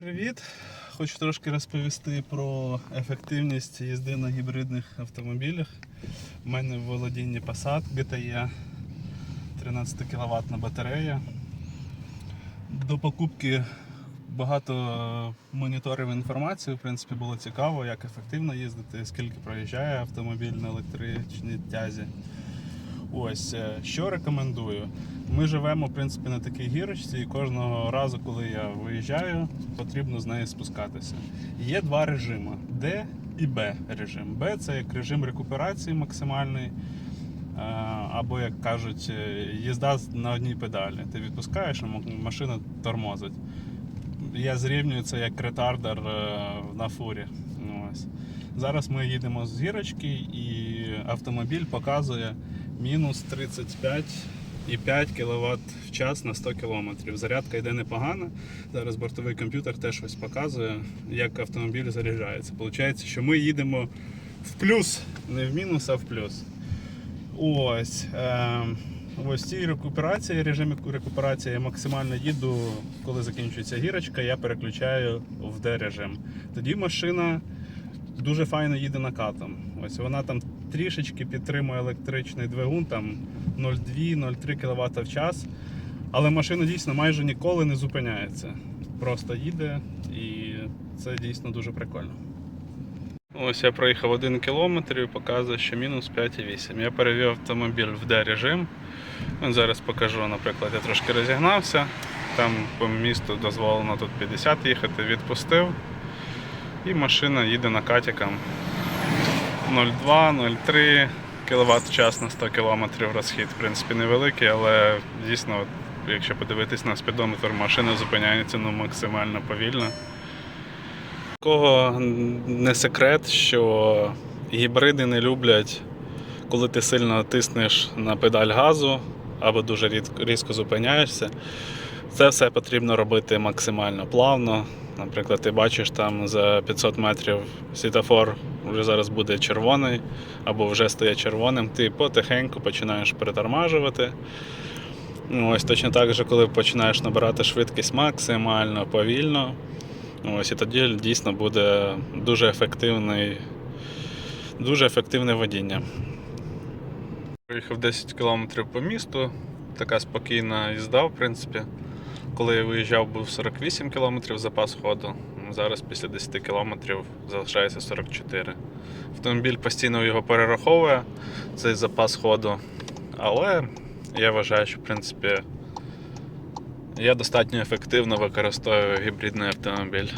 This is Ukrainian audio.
Привіт! Хочу трошки розповісти про ефективність їзди на гібридних автомобілях. У мене в володінні Passat GTE 13 кВт батарея. До покупки багато моніторів інформації. В принципі, було цікаво, як ефективно їздити, скільки проїжджає автомобіль на електричній тязі. Ось е, що рекомендую. Ми живемо в принципі на такій гірочці, і кожного разу, коли я виїжджаю, потрібно з неї спускатися. Є два режими: D і B режим. B це як режим рекуперації максимальний, е, або як кажуть, е, їзда на одній педалі. Ти відпускаєш, а машина тормозить. Я зрівнюю це як ретардер на фурі. Ось. Зараз ми їдемо з гірочки, і автомобіль показує мінус 35,5 кВт в час на 100 км. Зарядка йде непогано. Зараз бортовий комп'ютер теж ось показує, як автомобіль заряджається. Получається, що ми їдемо в плюс, не в мінус, а в плюс. Ось. Е, ось цій рекуперації, режимі рекуперації я максимально їду, коли закінчується гірочка, я переключаю в D-режим. Тоді машина дуже файно їде накатом. Ось вона там трішечки підтримує електричний двигун, там 0,2-0,3 кВт в час. Але машина дійсно майже ніколи не зупиняється. Просто їде і це дійсно дуже прикольно. Ось я проїхав 1 кілометр і показує, що мінус 5,8. Я перевів автомобіль в D-режим. Зараз покажу, наприклад, я трошки розігнався. Там по місту дозволено тут 50 їхати, відпустив. І машина їде накатиком 0,2-0,3 кВт час на 100 км розхід. В принципі, невеликий, але дійсно, якщо подивитись на спідометр, машина зупиняється ну, максимально повільно. Такого не секрет, що гібриди не люблять, коли ти сильно тиснеш на педаль газу або дуже різко зупиняєшся. Це все потрібно робити максимально плавно. Наприклад, ти бачиш там за 500 метрів світофор вже зараз буде червоний або вже стає червоним. Ти потихеньку починаєш притормажувати. Ну, Ось точно так же, коли починаєш набирати швидкість максимально повільно. Ось і тоді дійсно буде дуже ефективний, дуже ефективне водіння. Проїхав 10 км по місту, така спокійна їзда, в принципі. Коли я виїжджав, був 48 км запас ходу. Зараз після 10 км залишається 44. Автомобіль постійно його перераховує, цей запас ходу. Але я вважаю, що в принципі я достатньо ефективно використовую гібридний автомобіль.